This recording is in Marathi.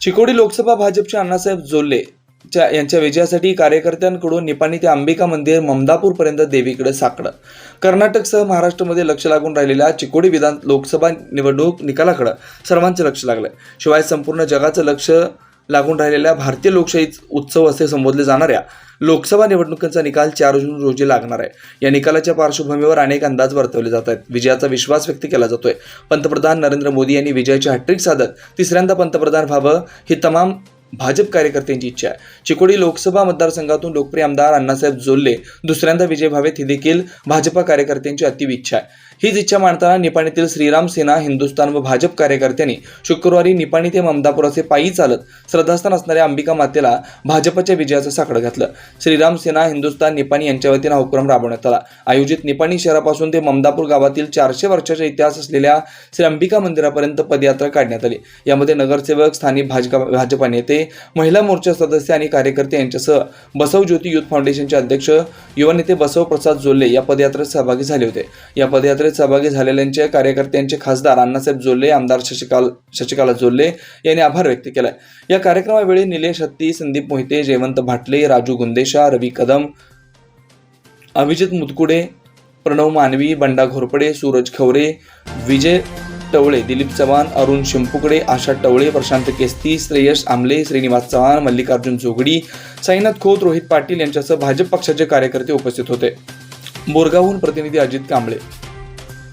चिकोडी लोकसभा भाजपचे अण्णासाहेब जोल्ले च्या यांच्या विजयासाठी कार्यकर्त्यांकडून निपाणी ते अंबिका मंदिर ममदापूरपर्यंत देवीकडे साकडं. कर्नाटकसह महाराष्ट्रामध्ये लक्ष लागून राहिलेल्या चिकोडी विधान लोकसभा निवडणूक निकालाकडं सर्वांचं लक्ष लागलं शिवाय संपूर्ण जगाचं लक्ष लागून राहिलेल्या भारतीय लोकशाही उत्सव असे संबोधले जाणाऱ्या लोकसभा निवडणुकीचा निकाल चार जून रोजी लागणार आहे. या निकालाच्या पार्श्वभूमीवर अनेक अंदाज वर्तवले जात आहेत. विजयाचा विश्वास व्यक्त केला जातोय. पंतप्रधान नरेंद्र मोदी यांनी विजयाची हॅट्रिक साधत तिसऱ्यांदा पंतप्रधान व्हावं ही तमाम भाजप कार्यकर्त्यांची इच्छा आहे. चिकोडी लोकसभा मतदारसंघातून लोकप्रिय आमदार अण्णासाहेब जोल्ले दुसऱ्यांदा विजय व्हावेत ही देखील भाजपा कार्यकर्त्यांची अतिव इच्छा आहे. हीच इच्छा मांडताना निपाणीतील श्रीराम सेना हिंदुस्थान व भाजप कार्यकर्त्यांनी शुक्रवारी निपाणी ते ममदापूर असे पायी चालत श्रद्धास्थान असणाऱ्या अंबिका मातेला भाजपच्या विजयाचं साकडं घातलं. श्रीराम सेना हिंदुस्थान निपाणी यांच्या वतीनं हा उपक्रम राबवण्यात आला. आयोजित निपाणी शहरापासून ते ममदापूर गावातील चारशे वर्षाचा इतिहास असलेल्या श्री अंबिका मंदिरापर्यंत पदयात्रा काढण्यात आली. यामध्ये नगरसेवक स्थानिक भाजपा भाजपा नेते महिला मोर्चा सदस्य आणि कार्यकर्ते यांच्यासह बसव ज्योती युथ फाउंडेशनचे अध्यक्ष युवा नेते बसव प्रसाद जोल्ले या पदयात्रेत सहभागी झाले होते. या पदयात्रेत सहभागी झालेल्यांचे कार्यकर्त्यांचे खासदार अण्णासाहेब जोल्ले आमदार शशिकाल शशिकाला जोल्ले यांनी आभार व्यक्त केला या कार्यक्रमावेळी निलेश हत्ती संदीप मोहिते जयवंत भाटले राजू गुंदेशा रवी कदम अभिजित मुतकुडे प्रणव मानवी बंडा घोरपडे सूरज खवरे विजय टवळे दिलीप चव्हाण अरुण शिंपुकडे आशा टवळे प्रशांत केस्ती श्रेयस आमले श्रीनिवास चव्हाण मल्लिकार्जुन जोगडी साईनाथ खोत रोहित पाटील यांच्यासह भाजप पक्षाचे कार्यकर्ते उपस्थित होते. बोरगावहून प्रतिनिधी अजित कांबळे.